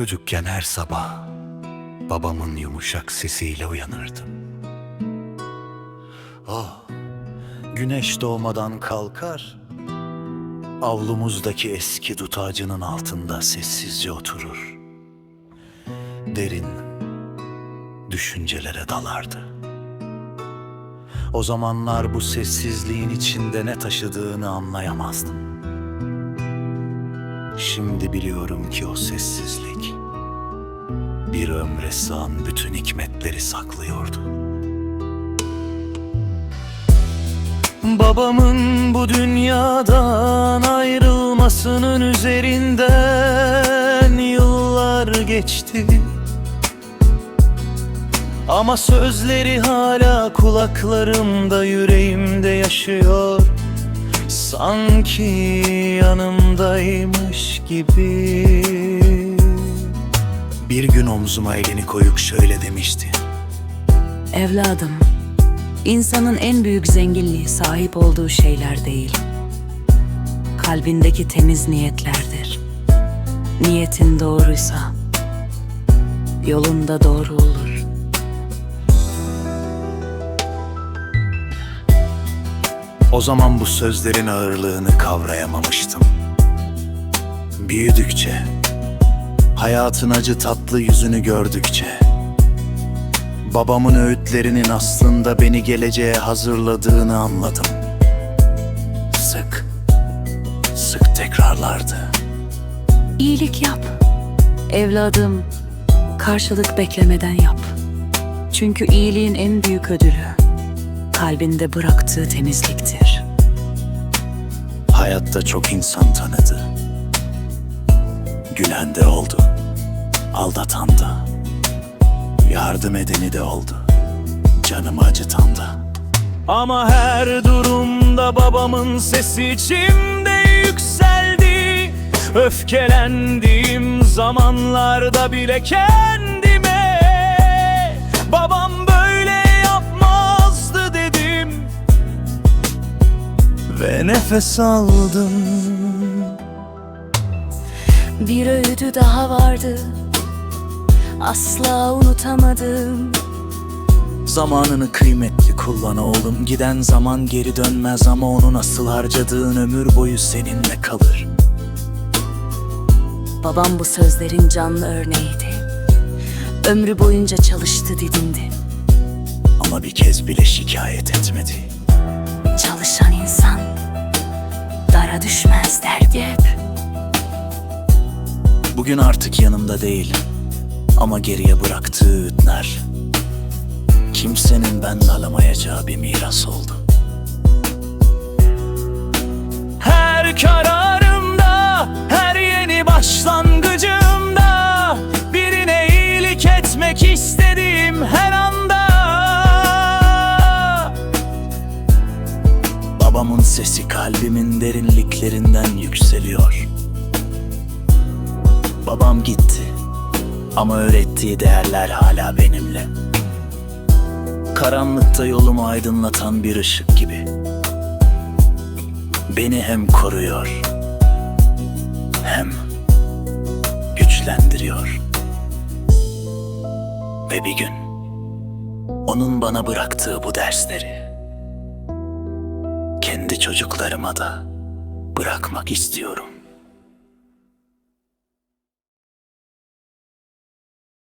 Çocukken her sabah babamın yumuşak sesiyle uyanırdım. Oh, güneş doğmadan kalkar, avlumuzdaki eski dut ağacının altında sessizce oturur. Derin düşüncelere dalardı. O zamanlar bu sessizliğin içinde ne taşıdığını anlayamazdım. Şimdi biliyorum ki o sessizlik bir ömre sığan bütün hikmetleri saklıyordu. Babamın bu dünyadan ayrılmasının üzerinden yıllar geçti. Ama sözleri hala kulaklarımda, yüreğimde yaşıyor. Sanki yanımdaymış gibi. Bir gün omzuma elini koyup şöyle demişti. Evladım, insanın en büyük zenginliği sahip olduğu şeyler değil. Kalbindeki temiz niyetlerdir. Niyetin doğruysa, yolunda doğru olur. O zaman bu sözlerin ağırlığını kavrayamamıştım. Büyüdükçe, hayatın acı tatlı yüzünü gördükçe, babamın öğütlerinin aslında beni geleceğe hazırladığını anladım. Sık, sık tekrarlardı. İyilik yap. Evladım, karşılık beklemeden yap. Çünkü iyiliğin en büyük ödülü kalbinde bıraktığı temizliktir. Hayatta çok insan tanıdı. Gülen de oldu, aldatan da. Yardım edeni de oldu, canımı acıtan da. Ama her durumda babamın sesi içimde yükseldi. Öfkelendiğim zamanlarda bile kendime Babam Ve nefes aldım Bir öğüdü daha vardı. Asla unutamadım. Zamanını kıymetli kullan oğlum Giden zaman geri dönmez ama onu nasıl harcadığın ömür boyu seninle kalır Babam bu sözlerin canlı örneğiydi. Ömrü boyunca çalıştı didindi. Ama bir kez bile şikayet etmedi düşmez derdi hep. Bugün artık yanımda değil Ama geriye bıraktığı öğütler Kimsenin benden alamayacağı bir miras oldu. Her kararımda, her yeni başlangıcımda Birine iyilik etmek istediğim sesi kalbimin derinliklerinden yükseliyor Babam gitti ama öğrettiği değerler hala benimle. Karanlıkta yolumu aydınlatan bir ışık gibi. Beni hem koruyor hem güçlendiriyor. Ve bir gün onun bana bıraktığı bu dersleri kendi çocuklarıma da bırakmak istiyorum.